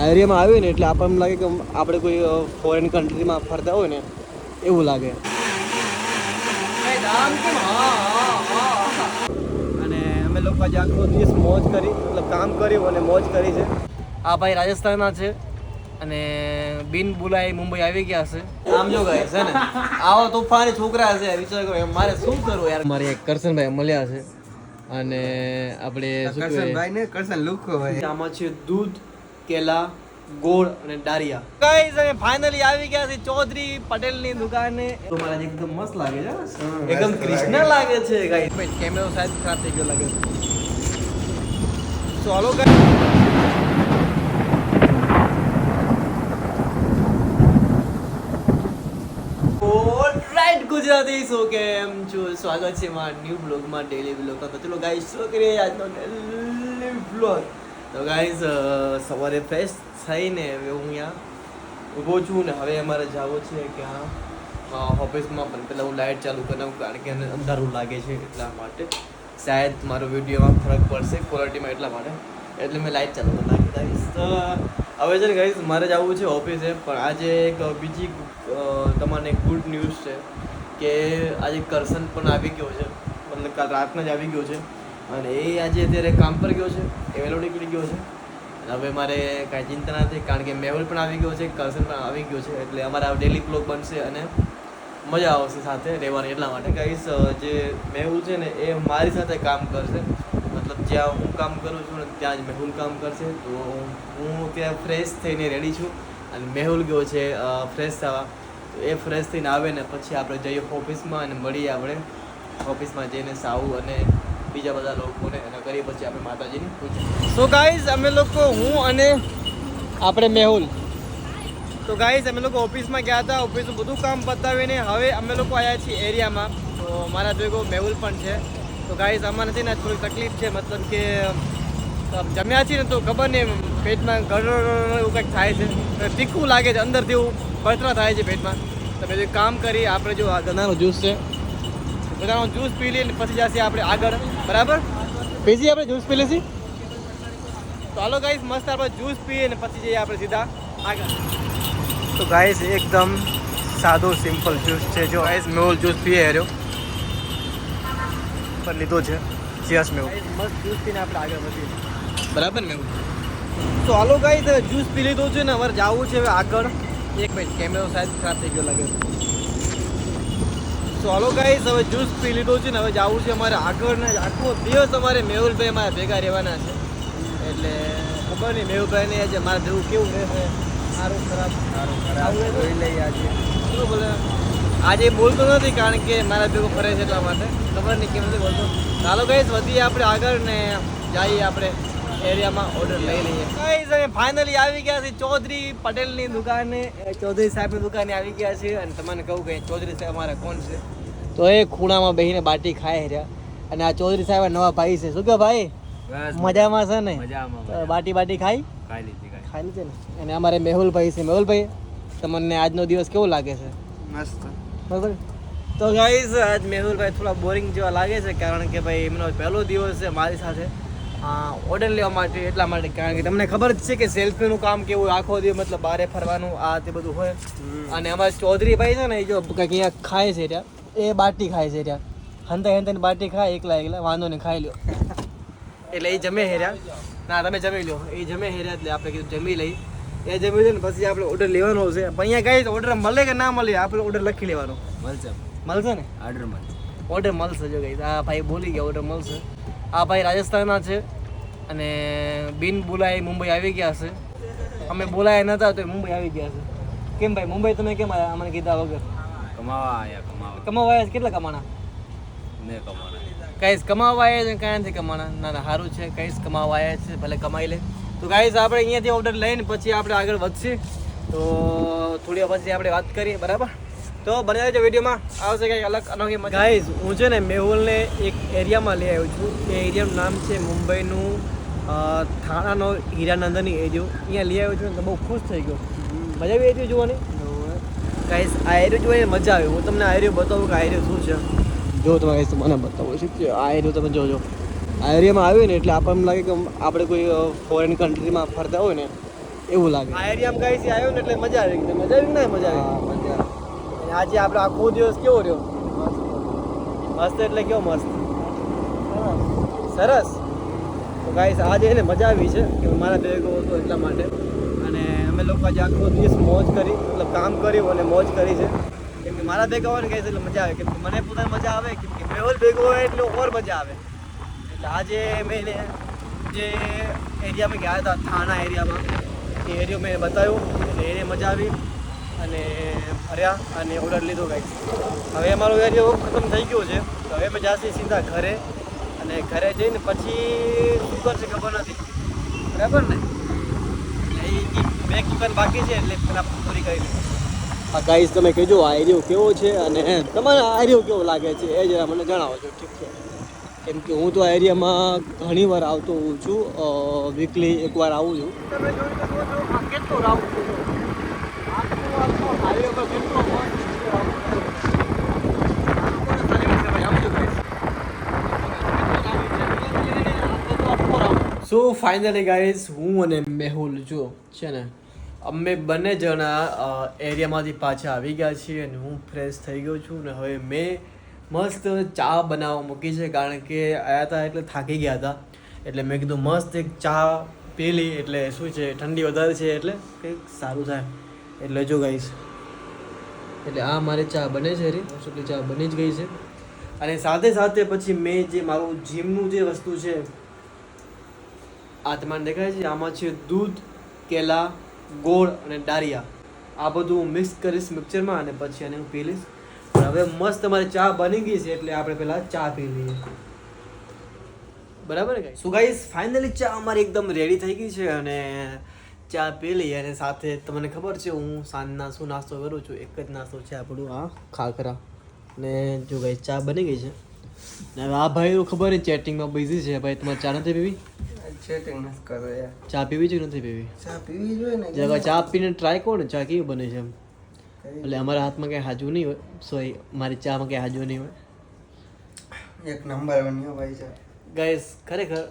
આ એરિયામાં આવ્યો ને એટલે આપણને લાગે કે આપણે કોઈ ફોરેન કન્ટ્રીમાં ફરતા હોય ને એવું લાગે. અને અમે લોકો આજે આખો દિવસ મોજ કરી મતલબ કામ કર્યું અને મોજ કરી છે. આ ભાઈ રાજસ્થાનના છે અને બિન બોલાય મુંબઈ આવી ગયા છે. આમ જો ગયે છે ને? આવો તોફાની છોકરા છે. વિચાર કરો મારે શું કરવું યાર? મારે એક કરશનભાઈ મળ્યા છે અને આપણે શું કહેવાય? ને કરશન લુક હોય. આમાં છે દૂધ કેલા ગોળ અને ડારિયા ગાઈસ અમે ફાઇનલી આવી ગયા છે ચૌધરી પટેલની દુકાને. તો મારા એકદમ મસ્ત લાગે છે એકદમ કૃષ્ણ લાગે છે ગાઈસ ભાઈ કેમેરો સાઈઝ ખરાબ થઈ ગયો લાગે તો હાલો ગાઈસ ગુજરાતી સો કેમ છો? સ્વાગત છે મારા ન્યૂ બ્લોગમાં ડેલી બ્લોગમાં તો ચલો ગાઈસ શું કરીએ આજનો ડેલી બ્લોગ તો ગાઈઝ સવારે ફ્રેશ થઈને હવે હું અહીંયા ઊભો છું ને હવે અમારે જવું છે ક્યાં ઓફિસમાં પણ પહેલાં હું લાઇટ ચાલુ કરી નાખું કારણ કે અંધારું લાગે છે એટલા માટે. શાયદ મારો વિડીયોમાં ફરક પડશે ક્વોલિટીમાં એટલા માટે. એટલે મેં લાઇટ ચાલુ કરી નાખી દઈશ તો, હવે છે ને ગાઈસ મારે જવું છે ઓફિસે પણ આજે એક બીજી તમને ગુડ ન્યૂઝ છે કે આજે કરસન પણ આવી ગયો છે. મતલબ કાલ રાતના જ આવી ગયો છે. અને એ આજે અત્યારે કામ પર ગયો છે, એ વહેલો નીકળી ગયો છે. હવે મારે કાંઈ ચિંતા નથી કારણ કે મેહુલ પણ આવી ગયો છે કરશન પણ આવી ગયો છે, એટલે અમારા ડેલી બ્લોગ બનશે અને મજા આવશે સાથે રહેવાની, એટલા માટે. ગાઈસ જે મેહુલ છે ને, એ મારી સાથે કામ કરશે. મતલબ જ્યાં હું કામ કરું છું ને, ત્યાં જ મેહુલ કામ કરશે. તો હું ત્યાં ફ્રેશ થઈને રેડી છું. અને મેહુલ ગયો છે ફ્રેશ થવા. તો એ ફ્રેશ થઈને આવે ને, પછી આપણે જઈએ ઓફિસમાં અને મળીએ આપણે. ઓફિસમાં જઈને સાવું અને બીજા બધા લોકોને અને કરીએ પછી આપણે માતાજીની પૂજા. સો ગાઈઝ અમે લોકો હું અને આપણે મેહુલ. તો ગાઈઝ અમે લોકો ઓફિસમાં ગયા હતા, ઓફિસનું બધું કામ પતાવીને હવે અમે લોકો આવ્યા છીએ એરિયામાં. તો મારા ભેગો મેહુલ પણ છે. તો ગાઈઝ આમાં નથી ને થોડી તકલીફ છે, મતલબ કે જમ્યા છીએ ને તો ખબર નહીં પેટમાં ગળો એવું કંઈક થાય છે. તીખું લાગે છે અંદરથી એવું બળતરા થાય છે પેટમાં. તો મેં કામ કરી, આપણે જો આ ગંદાનો જ્યુસ છે ગંદાનો જ્યુસ પી લઈએ પછી જશે આપણે આગળ. બરાબર? પછી આપણે જ્યુસ પી લઈશી તો હાલો ગાઈસ મસ્ત આપણે જ્યુસ પીએ ને પછી જઈએ આપણે સીધા આગળ. તો ગાઈસ એકદમ સાદો સિમ્પલ જ્યુસ છે. જો ગાઈસ મેહુલ જ્યુસ પીએ હેર્યો. પર લીધો છે. જીએસ મેહુલ મસ્ત જ્યુસ પીને આપણે આગળ વધીએ. બરાબર મેહુલ તો હાલો ગાઈસ જ્યુસ પી લીધો છે ને અમારે જવું છે હવે આગળ. એક મિનિટ કેમેરો સાઈઝ ખરાબ થઈ ગયો લાગે હાલો ગાઈસ હવે જ્યુસ પી લીધો છે ને હવે જવું છે અમારે આગળ ને આખો દિવસ અમારે મેહુલભાઈ અમારે ભેગા રહેવાના છે. એટલે ખબર નહીં મેહુલભાઈને આજે મારા જેવું કેવું રહેશે? સારું ખરાબ? સારું ખરાબ. જોઈ લઈએ આજે. શું બોલે? આજે બોલતો નથી કારણ કે મારા ભેગો ફરે છે એટલા માટે. ખબર નહીં કેમ નથી બોલતો. ચાલો ગાઈસ વધીએ આપણે આગળ ને જઈએ આપણે. એરિયામાં ઓર્ડર લઈ લઈએ. ગાઈઝ અમે ફાઇનલી આવી ગયા છે ચૌધરી પટેલની દુકાને. ચૌધરી સાહેબની દુકાને આવી ગયા છે અને તમને કહું કે ચૌધરી સાહેબ અમારા કોણ છે? તો એ ખૂણામાં બેસીને બાટી ખાય રહ્યા. અને આ ચૌધરી સાહેબ નવા ભાઈ છે. શું કે ભાઈ? મજામાં છે ને? બાટી બાટી ખાઈ? ખાઈ લીધી ખાઈ ખાઈ લીધી ને? અને અમારે મેહુલભાઈ છે. મેહુલભાઈ તમને આજનો દિવસ કેવો લાગે છે? મસ્ત. બરાબર? તો ગાઈઝ આજ મેહુલભાઈ થોડા બોરિંગ જેવા લાગે છે કારણ કે ભાઈ એમનો પહેલો દિવસ છે મારી સાથે. ઓર્ડર લેવા માટે એટલા માટે. કારણ કે તમને ખબર જ છે કે સેલ્ફીનું કામ કેવું આખો દિવસ મતલબ બારે ફરવાનું આ તે બધું હોય. અને અમારા ચૌધરી ભાઈ છે ને એ જો કંઈક અહીંયા ખાય છે ત્યાં એ બાટી ખાય છે ત્યાં. હંતા હંતાની બાટી ખાય એકલા એકલા વાંધો નહીં ખાઈ લ્યો. એટલે એ જમે હેર્યા ના તમે જમી લો એ જમે હેર્યા એટલે આપણે કીધું જમી લઈ એ જમી લે ને પછી આપણે ઓર્ડર લેવાનો છે. પણ અહીંયા કઈ ઓર્ડર મળે કે ના મળે આપણે ઓર્ડર લખી લેવાનો. મળશે. મળશે ને? ઓર્ડર મળશે. ઓર્ડર મળશે જો ગઈ આ ભાઈ બોલી ગયા ઓર્ડર મળશે. આ ભાઈ રાજસ્થાનના છે અને બિન બોલાય મુંબઈ આવી ગયા છે. અમે બોલાયા નતા તો મુંબઈ આવી ગયા છે. કેમ ભાઈ મુંબઈ તમે કેમ આવ્યા અમને કીધા વગર. કમાવા આયા કમાવા. કમાવા આવ્યા કેટલા કમાણા? ને કમાણા. કઈશ કમાવા આવ્યા છે કાંઈ નથી કમાણા. ના ના સારું છે. કઈશ કમાવા આવ્યા છે. ભલે કમાઈ લે. તો ગાઈઝ આપણે અહીંયાથી ઓર્ડર લઈને પછી આપણે આગળ વધશે તો થોડી પછી આપણે વાત કરીએ બરાબર? તો બને રહેજો વિડીયોમાં. આવશે કંઈક અલગ અનોખી મજા. ગાઈઝ હું છે ને મેહુલને એક એરિયામાં લઈ આવ્યો છું. એ એરિયાનું નામ છે મુંબઈનું થાણાનો હીરાનંદની એરિયો. અહીંયા લઈ આવ્યો છું ને તો બહુ ખુશ થઈ ગયો. મજા આવી એરિયો જોવાની? ગાઈઝ આ એરિયો જોઈને મજા આવી. હું તમને આ એરિયો બતાવું કે આ એરિયો શું છે. જો તમે ગાઈઝ મને બતાવો. છે? આ એરિયો તમે જોજો. આ એરિયામાં આવ્યો ને એટલે આપણને એમ લાગે કે આપણે કોઈ ફોરેન કન્ટ્રીમાં ફરતા હોય ને એવું લાગે. આ એરિયામાં ગાઈસ આવ્યો ને એટલે મજા આવી ગઈ. મજા આવી ને મજા આવી? આજે આપણો આખો દિવસ કેવો રહ્યો? મસ્ત એટલે કેવો મસ્ત? સરસ. તો ગાઈસ આજે એને મજા આવી છે કે મારા ભેગો હતો એટલા માટે. અને અમે લોકો આજે આખો દિવસ મોજ કરી, મતલબ કામ કર્યું અને મોજ કરી છે. કેમ કે મારા ભેગા હોય ને ગાઈસ એટલે મજા આવે. કે મને પોતાને મજા આવે, કેમ કે મેહુલ ભેગો હોય એટલે ઓર મજા આવે. એટલે આજે મેં જે એરિયામાં ગયા હતા, થાણા એરિયામાં, એ એરિયો મેં બતાવ્યો એટલે એને મજા આવી. અને ફર્યા અને ઓર્ડર લીધો ગાઈસ હવે અમારો એરિયો ખતમ થઈ ગયો છે. તો હવે અમે જાશું સીધા ઘરે. અને ઘરે જઈને પછી શું કરશે ખબર નથી. બરાબર ને? એટલે એ બે દુકાન બાકી છે એટલે પેલા પૂરી કરી આ ગાઈસ તમે કહેજો આ એરિયો કેવો છે અને તમારે આ એરિયો કેવો લાગે છે એ જરા મને જણાવો છો ઠીક છે? કેમ કે હું તો આ એરિયામાં ઘણી વાર આવતો હોઉં છું વીકલી એકવાર આવું છું. તમે જોઈ શકો છો કેટલું કેટલો રાઉન્ડ છે આખો આખો હાઈવે પર કેટલો સો ફાઇનલી ગાઈઝ હું અને મેહુલ, જો, છે ને, અમે બંને જણા એરિયામાંથી પાછા આવી ગયા છીએ અને હું ફ્રેશ થઈ ગયો છું ને હવે મેં મસ્ત ચા બનાવવા મૂકી છે કારણ કે આવ્યા હતા એટલે થાકી ગયા હતા એટલે મેં કીધું મસ્ત એક ચા પી લી એટલે શું છે, ઠંડી વધારે છે એટલે કંઈક સારું થાય. એટલે જો ગાઈશ એટલે આ મારે ચા બને છે રી એટલી ચા બની જ ગઈ છે. અને સાથે સાથે પછી મેં જે મારું જીમનું જે વસ્તુ છે આ તમારે દેખાય છે, આમાં છે દૂધ, કેલા, ગોળ અને ડારિયા આ બધું હું મિક્સ કરીશ મિક્સરમાં અને પછી આને હું પી લઈશ. હવે મસ્ત અમારી ચા બની ગઈ છે એટલે આપણે પહેલાં ચા પી લઈએ. બરાબર સો ગાઈસ? ફાઇનલી ચા અમારી એકદમ રેડી થઈ ગઈ છે અને ચા પી લઈએ અને સાથે તમને ખબર છે હું સાંજના શું નાસ્તો કરું છું? એક જ નાસ્તો છે આપણું આ ખાખરા. ને જો ભાઈ ચા બની ગઈ છે. ને આ ભાઈ ખબર છે ચેટિંગમાં બિઝી છે. ભાઈ તમારે ચા નથી પીવી? ચેટિંગ નથી કરો યાર. ચા પીવી છે નથી પીવી? ચા પીવી જોઈએ ને. ચા પીને ટ્રાય કરો ને ચા કેવી બને છે એમ. એટલે અમારા હાથમાં કંઈ હાજુ નહીં હોય. સોરી મારી ચામાં કંઈ હાજુ નહીં હોય. એક નંબર બન્યો ભાઈ ચા. ગાઈસ ખરેખર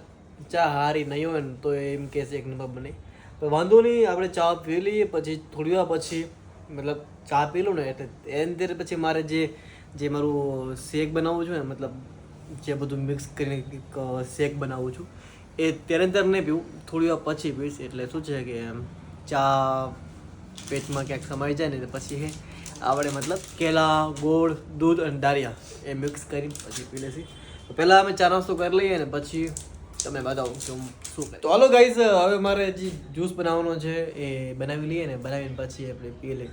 ચા હારી નહીં હોય ને તો એમ કહેશે એક નંબર બને. વાંધો નહીં, આપણે ચા પી લઈએ, પછી થોડી વાર પછી મતલબ ચા પી લઉં ને, એટલે એન અંદર પછી મારે જે જે મારું શેક બનાવવું છું ને, મતલબ જે બધું મિક્સ કરીને શેક બનાવું છું, એ ત્યારે ત્યારે નહીં પીવું થોડી વાર પછી પીશ એટલે શું છે કે ચા પેટમાં ક્યાંક સમાઈ જાય ને પછી હે આપણે મતલબ કેલા, ગોળ, દૂધ અને દાળિયા એ મિક્સ કરી પછી પી લેશી. પહેલાં અમે ચા નાસ્તો કરી લઈએ ને, પછી તમે બતાવો કે હું શું તો હાલો ગાઈઝ હવે મારે જે જ્યુસ બનાવવાનો છે એ બનાવી લઈએ ને, બનાવીને પછી આપણે પી લઈએ.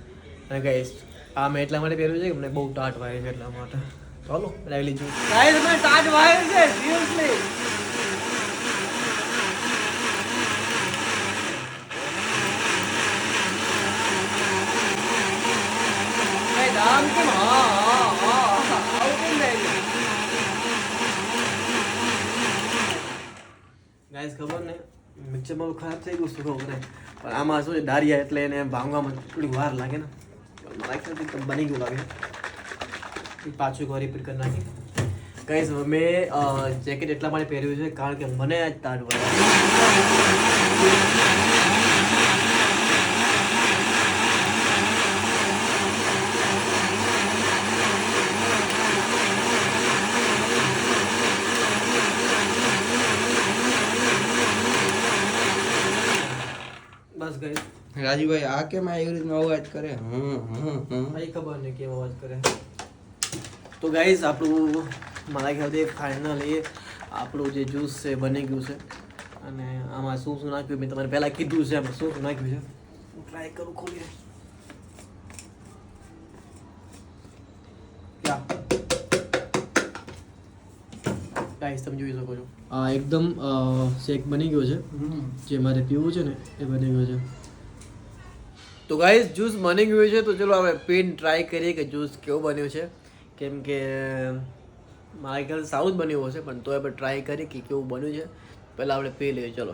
અને ગાઈઝ આ મેં એટલા માટે પહેર્યું છે કે મને બહુ ટાટ વાય છે એટલા માટે. હાલો, બનાવી જ્યુસ ગાઈઝ મને ટાટ વાય છે સિરિયસલી Hey, દામ કેમ હા હા હા હા આવું કેમ થાય છે ગાઈસ ખબર ને? મિક્સર મારું ખરાબ થઈ ગયું શું ખબર નહીં પણ આમાં શું છે દારિયા એટલે એને ભાંગવામાં થોડી વાર લાગે ને. મારા ખ્યાલથી બની ગયું લાગે. પાછું એકવાર રિપીટ કરી નાખી ગાઈસ મેં જેકેટ એટલા માટે પહેર્યું છે કારણ કે મને આજ તાડ વાગ્યા બસ ગાઈસ રાજુભાઈ આ કેમ આવી રીતનો અવાજ કરે? હમ હમ હમ. ભાઈ ખબર નહીં કેમ અવાજ કરે. તો ગાઈઝ આપણું મારા ખ્યાલથી ફાઇનલી આપણું જે જ્યુસ છે બની ગયું છે. અને આમાં શું શું નાખ્યું મેં તમારે પહેલાં કીધું છે આમાં શું શું નાખ્યું છે? હું ટ્રાય કરું ખોલી ગાઈઝ તમે જોઈ શકો છો. આ એકદમ શેક બની ગયો છે. હમ. જે મારે પીવું છે ને એ બની ગયું છે. તો ગાઈઝ જ્યુસ બની ગયું છે, તો ચલો આપણે પેન ટ્રાય કરીએ કે જ્યુસ કેવું બન્યું છે. કેમ કે, મારા ખ્યાલ સારું જ બન્યું હશે, પણ તો આપણે ટ્રાય કરીએ કે કેવું બન્યું છે. પહેલાં આપણે પી લઈએ, ચલો.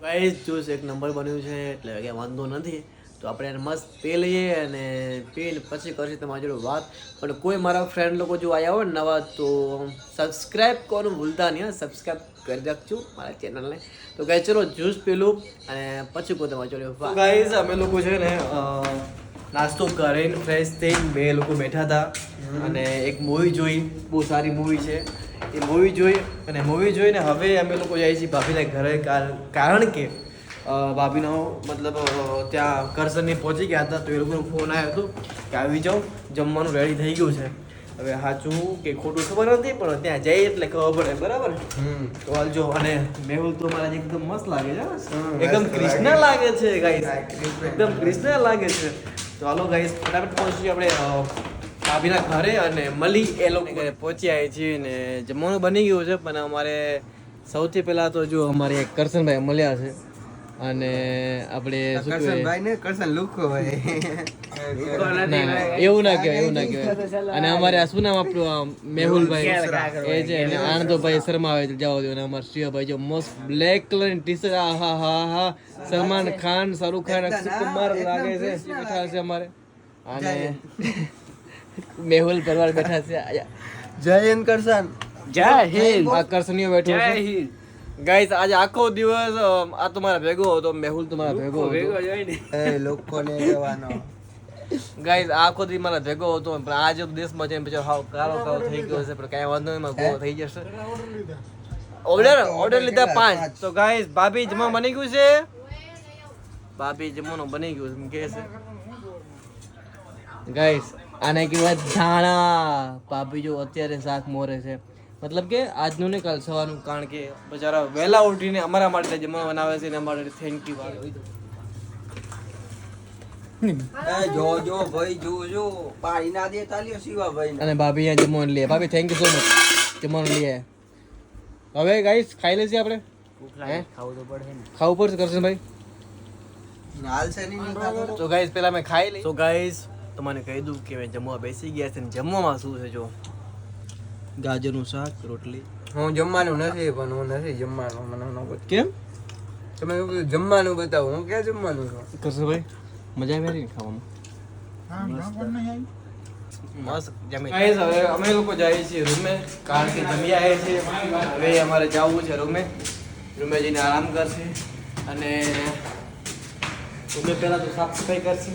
ગાઈઝ જ્યુસ એક નંબર બન્યું છે, એટલે કે વાંધો નથી. તો આપણે એને મસ્ત પી લઈએ અને પીને પછી કરશે તમારી જોડે વાત. પણ કોઈ મારા ફ્રેન્ડ લોકો જો આવ્યા હોય નવા તો સબસ્ક્રાઈબ કરવાનું ભૂલતા નહીં સબસ્ક્રાઈબ કરી રાખજો મારા ચેનલને તો કહે ચલો જ્યુસ પીલું અને પછી કોઈ તમારી જોડે ગાઈઝ અમે લોકો છે ને નાસ્તો કરીને ફ્રેશ થઈને બે લોકો બેઠા હતા. અને એક મૂવી જોઈ બહુ સારી મૂવી છે. એ મૂવી જોઈ અને મૂવી જોઈને હવે અમે લોકો જઈએ છીએ ભાભીના ઘરે કાર- કારણ કે ભાભીનો મતલબ ત્યાં કરસનને પહોંચી ગયા હતા તો એ લોકોનો ફોન આવ્યો હતો કે આવી જાઓ જમવાનું રેડી થઈ ગયું છે. હવે સાચું કે ખોટું ખબર નથી પણ ત્યાં જઈએ એટલે ખબર પડે બરાબર? તો હાલજો અને મેહુલ તો મારા એકદમ મસ્ત લાગે છે એકદમ કૃષ્ણ લાગે. છે ગાઈસ એકદમ કૃષ્ણ લાગે છે. તો હાલો ગાઈસ ફટાફટ પહોંચીએ આપણે ભાભીના ઘરે અને મળી એ લોકો ઘરે પહોંચી આવી છીએ ને જમવાનું બની ગયું છે પણ અમારે સૌથી પહેલાં તો જો અમારે કરશનભાઈ મળ્યા છે. અને આપણે શું કહેવાય? કરશન લુખો ના, એવું ના કહેવાય એવું ના કહેવાય. અને અમારે આ શું નામ આપણું? આમ મેહુલભાઈ. એ છે અને આનંદભાઈ શર્મા આવે છે જાઓ દો અને અમારા શ્રીયાભાઈ જો મોસ્ટ બ્લેક કલરની ટી શર્ટ આ હા હા હા. સલમાન ખાન શાહરુખ ખાન અક્ષય કુમાર લાગે છે બેઠા છે અમારે. અને મેહુલ પરવાર બેઠા છે જય હિન્દ કરશન. જય હિન્દ. આકર્ષણીય બેઠો જય છે. હિન્દ. ગાઈસ આજે આખો દિવસ આ તમારા ભેગો હતો મેહુલ તમારા ભેગો ભેગો હતો જોઈ ને. એ લોકોને કહેવાનો ગાઈસ આખો દી મારા ભેગો હતો પણ આજે દેશમાં જઈને પછી હાવ કાળો કાળો થઈ ગયો છે પણ કાંઈ વાંધો નહીં એમાં ગોળો થઈ જશે. ઓર્ડર ઓર્ડર લીધા. પાંચ. તો ગાઈસ ભાભી જમવા બની ગયું છે? ભાભી જમવાનું બની ગયું છે કે છે. ગાઈસ આને કહેવાય ધાણા. ભાભી જો અત્યારે શાક મોરે છે. મતલબ કે આજનું ને કાલ સવારનું કારણ કે બચારા વહેલા ઉઠીને અમારા માટે જમવા બનાવે છે ને અમારા માટે થેન્ક યુ એ જો જો ભાઈ જો જો. પાડી ના દે તાલ્યો શિવા ભાઈ અને ભાભી અહીંયા જમવાનું લે. ભાભી થેન્ક યુ સો મચ જમવાનું લે. હવે ગાઈસ ખાઈ લેશે આપણે. ખાવું તો પડે ખાવું પડશે કરશન ભાઈ. હાલ છે નહીં તો. ગાઈસ પહેલા મેં ખાઈ લઈ. તો ગાઈસ તમને કહી દઉં કે મેં જમવા બેસી ગયા છે ને. જમવામાં શું છે જો? ગાજરનું શાક રોટલી. હું જમવાનું નથી પણ હું નથી જમવાનું મને ન બતાવો. કેમ? તમે જમવાનું બતાવો હું ક્યાં જમવાનું છું? કરશન ભાઈ? મજા આવી ને ખાવામાં? મસ્ત અમે લોકો જઈએ છીએ રૂમે કારણ કે જમી આવીએ છીએ હવે અમારે જવું છે રૂમે. રૂમે જઈને આરામ કરશે. અને રૂમે પહેલા તો સાફ સફાઈ કરશે.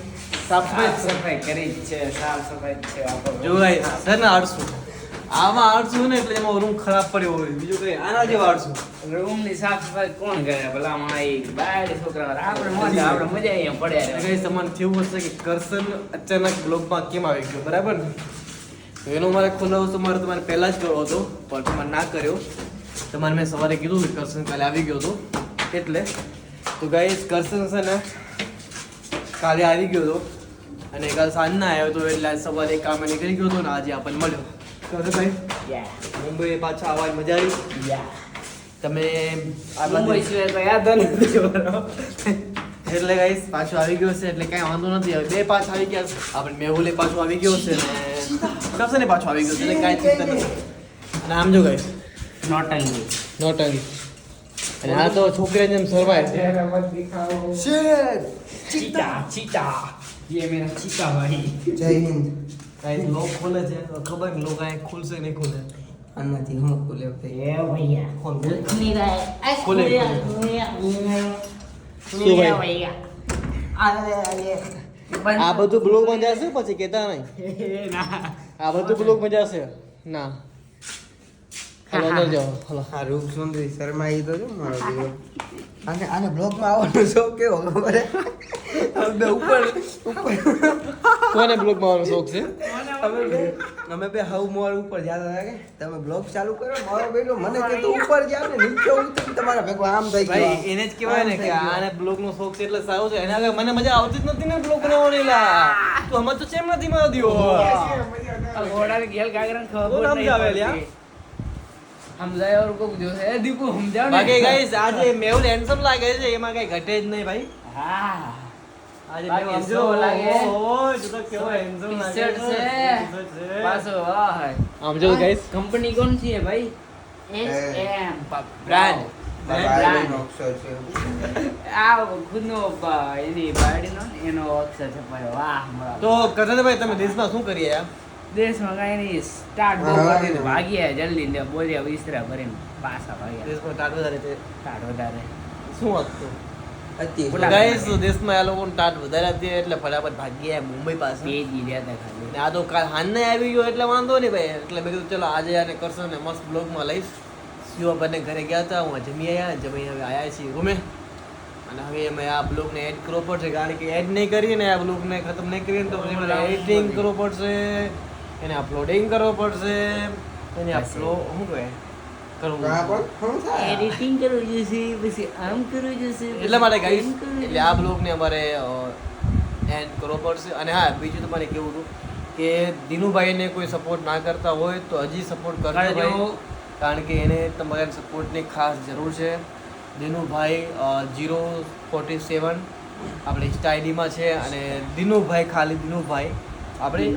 સાફ સફાઈ? સફાઈ કરી છે સાફ સફાઈ છે. જોવાય છે ને આળસુ. આમાં આળસુ ને એટલે એમાં રૂમ ખરાબ પડ્યો હોય. બીજું કઈ? આના જેવા રૂમ રૂમની સાફ સફાઈ કોણ કરે? ભલા મારી બાર છોકરા આપણે મજા આપણે મજા અહીંયા પડ્યા કઈ તમને થયું હશે કે કરસન અચાનક બ્લોગમાં કેમ આવી ગયો? બરાબર ને? તો એનો મારે હતો મારે તમારે પહેલા જ કરવો હતો પણ તમારે ના કર્યો. તમારે મેં સવારે કીધું કે કરસન કાલે આવી ગયો હતો. એટલે તો ગાઈસ કરસન છે ને કાલે આવી ગયો હતો. અને કાલ સાંજના આવ્યો હતો એટલે સવારે કામે નીકળી ગયો હતો ને આજે આપણને મળ્યો. તો ભાઈ? મુંબઈ પાછા આવવાની મજા આવી? તમે મુંબઈ સિવાય તો યાદ એટલે ગાઈસ પાછો આવી ગયો છે એટલે કઈ વાંધો નથી. હવે બે પાછા આવી ગયા આપણે મેહુલે પાછો આવી ગયો છે ને કસને પાછો આવી ગયો છે એટલે કાંઈ ચિંતા નથી. અને આમ જો ગાઈસ નોટ અંગી નોટ અંગી અને આ તો છોકરા જેમ સર્વાય છે ચીટા ચીટા યે મેરા ચીટા ભાઈ. જય હિન્દ. ગાઈસ લોક ખોલે છે? ખબર ને લોક અહીં ખુલશે નહીં ખુલે. આનાથી હું ખુલે એ ભૈયા. ખોલ ખોલે, ભૈયા. આ બધું બ્લોક જશે પછી? કેતા નહીં? આ બધું બ્લોગમાં જશે? ના. હાલો જાઓ હાલો આ રૂપ સુંદરી શર્મા આવી તો છે ને મારો દીવો આને આને બ્લોગમાં આવવાનો શોખ કેવો ખબર? અમે ઉપર ઉપર કોને બ્લોગમાં આવવાનો શોખ છે? અમે બે અમે બે હવ મોર ઉપર જતા હતા કે તમે બ્લોગ ચાલુ કરો મારો બેટો મને કે તું ઉપર જા ને નીચે ઉતરી તમારા ભેગો આમ થઈ ગયો ભાઈ એને જ કહેવાય ને કે આને બ્લોગ નો શોખ છે એટલે સારું છે. એના મને મજા આવતી જ નથી ને બ્લોગ બનાવવાની લા તો હમણાં તો ચેમ નથી મારા દીવો આ ઘોડાને ખબર નહીં લ્યા? સમજાય ઓર કોક જો હે દીપુ સમજાવ ને. બાકી ગાઈસ આજે મેઉલ હેન્ડસમ લાગે છે એમાં કઈ ઘટે જ નહીં ભાઈ. હા. આજે બાકી મેહુલ જો લાગે. ઓહો તું કેવો handsome લાગે? ટી-શર્ટ છે. પાછો વાહ આમ જો ગાઈસ કંપની કોણ છે ભાઈ? S M. બ્રાન્ડ બાયડીનો અક્ષર છે. આ ખુદનો એની બાયડીનો એનો અક્ષર છપાયો વાહ તો કરશનભાઈ તમે દેશમાં શું કરીએ યાર? દેશમાં કાંઈ નહીં સ્ટાર્ટ બહુ કરીને ભાગ્યા જલ્દી ને બોલ્યા વિસરા કરીને પાછા ભાગ્યા. દેશમાં ટાટ વધારે છે. સ્ટાર્ટ વધારે. શું હતું. ગાઈસ દેશમાં આ લોકોને ટાટ વધારે હતી એટલે ફટાફટ ભાગી ગયા મુંબઈ પાસે. હતા ખાલી. આ તો કાલ હાંજને આવી ગયો એટલે વાંધો નહીં ભાઈ. એટલે મેં કીધું ચલો આજે આને કરશો ને મસ્ત બ્લોગમાં લઈશ. શિવાભાઈને ઘરે ગયા હતા હું જમી આવ્યા જમી હવે આવ્યા છીએ રૂમે. અને હવે અમે આ બ્લોગને એડ કરવો પડશે કારણ કે એડ નહીં કરીએ ને આ બ્લોગને ખતમ નહીં કરીને તો એડિટિંગ કરવો પડશે એને અપલોડિંગ કરવો પડશે. એને અપલોડ શું કહે? એડિટિંગ કરવું જોઈશે પછી આમ કરવું જોઈશે એટલા માટે ગાઈસ એટલે આ બ્લોગને અમારે એન્ડ કરવો પડશે. અને હા બીજું તમારે કેવું હતું કે દિનુભાઈને કોઈ સપોર્ટ ના કરતા હોય તો હજી સપોર્ટ કરજો. ભાઈ. કારણ કે એને તમારા સપોર્ટની ખાસ જરૂર છે. દિનુભાઈ જીરો ફોર્ટી સેવન આપણે ઇન્સ્ટા આઈડીમાં છે અને દિનુભાઈ ખાલી દિનુભાઈ. આપણે.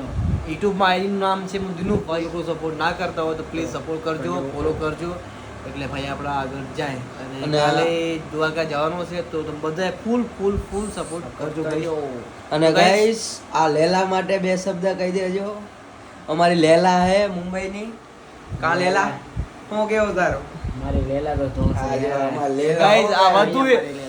યુટ્યુબમાં આઈડીનું નામ છે હું ભાઈ એટલું સપોર્ટ ના કરતા હોય તો પ્લીઝ સપોર્ટ કરજો ફોલો કરજો. એટલે ભાઈ આપણા આગળ જાય. અને કાલે દ્વારકા જવાનું છે તો તમે બધાએ ફૂલ ફૂલ ફૂલ સપોર્ટ કરજો ભાઈ. અને ગાઈસ આ લેલા માટે બે શબ્દ કહી દેજો. અમારી લેલા હે મુંબઈની. કા લેલા? હું કેવું તારો? મારી લેલા તો તો આ અમાર લેલા ગાઈઝ આ બધું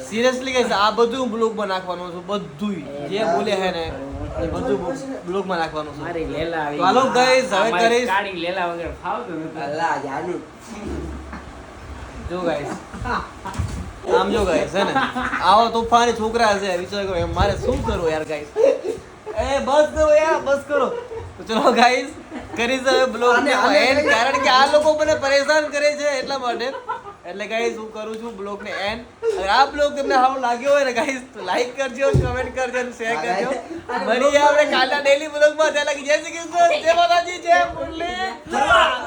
સિરિયસલી ગાઈસ આ બધું બ્લોગ નાખવાનું છે બધું જે બોલે હે ને એ બધું બ્લોગમાં નાખવાનું છે. મારી લેલા આવી હાલો guys, હવે કરીશ. કાળી લેલા વગર ફાવતું નતું. અલ્લાહ જાનુ જો ગાઈસ આમ જો ગાઈસ હે ને? આવો તોફાની છોકરા છે વિચાર કરો એમ મારે શું કરવું યાર ગાઈસ એ બસ કરો યાર બસ કરો. તો ચલો ગાઈસ કરીશ હવે બ્લોગ કઈ- કારણ કે આ લોકો મને પરેશાન કરે છે એટલા માટે. એટલે ગાઈઝ હું કરું છું બ્લોગ ને એન્ડ આ બ્લોગ તમને સારો લાગ્યો હોય ને ગાઈઝ તો લાઈક કરજો કમેન્ટ કરજો અને શેર કરજો. મળીએ આપણે કાલના ડેલી બ્લોગમાં ત્યાં લગી જય શ્રી કૃષ્ણ. જય માતાજી જય મુરલી.